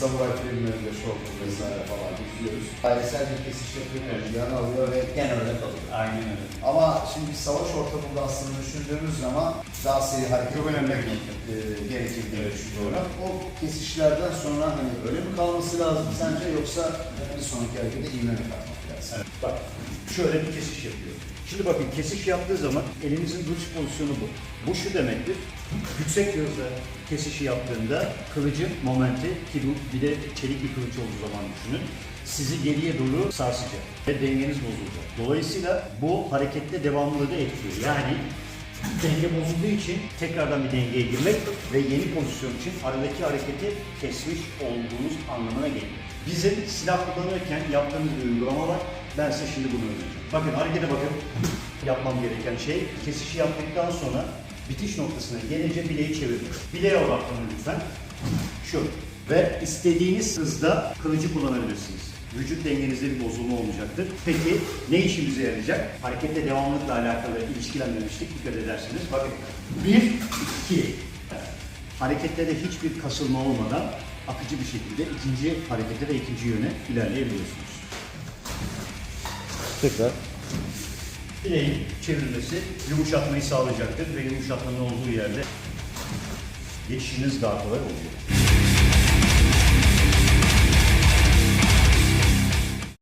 samuray filmlerinde şortu vesaire falan izliyoruz. Ailesel bir kesiş yapıyor, yan alıyor ve Gene öyle kalıyor. Aynen öyle. ama şimdi bir savaş ortamında aslında düşündüğümüz zaman daha seri hareket Çok önemli etmek, e, düşünüyorum. O kesişlerden sonra hani öyle mi kalması lazım sence yoksa bir sonraki harekete ivme mi katmak lazım? Evet, bak şöyle bir kesiş yapıyor. Şimdi bakın kesiş yaptığı zaman elinizin duruş pozisyonu bu. Bu şu demektir. Yüksek gözle kesişi yaptığında kılıcın momenti ki bu bir de çelik bir kılıç olduğu zaman düşünün. Sizi geriye doğru sarsacak ve dengeniz bozulacak. Dolayısıyla bu harekette devamlılığı da etkiliyor. Yani denge bozulduğu için tekrardan bir dengeye girmek ve yeni pozisyon için aradaki hareketi kesmiş olduğunuz anlamına geliyor. Bizim silah kullanırken yaptığımız bir. Ben size şimdi bunu öğreteceğim. Bakın harekete bakın. Yapmam gereken şey kesişi yaptıktan sonra bitiş noktasına gelince bileği çevirmek. Bileğe odaklanın lütfen. Şu. Ve istediğiniz hızda kılıcı kullanabilirsiniz. Vücut dengenizde bir bozulma olmayacaktır. Peki ne işimize yarayacak? Harekette devamlılıkla alakalı ilişkilendirmiştik. Dikkat edersiniz. Bakın. Bir, iki. Harekette de hiçbir kasılma olmadan akıcı bir şekilde ikinci harekete ve ikinci yöne ilerleyebiliyorsunuz. Tekrar. Bileğin çevrilmesi yumuşatmayı sağlayacaktır ve yumuşatmanın olduğu yerde geçişiniz daha kolay oluyor.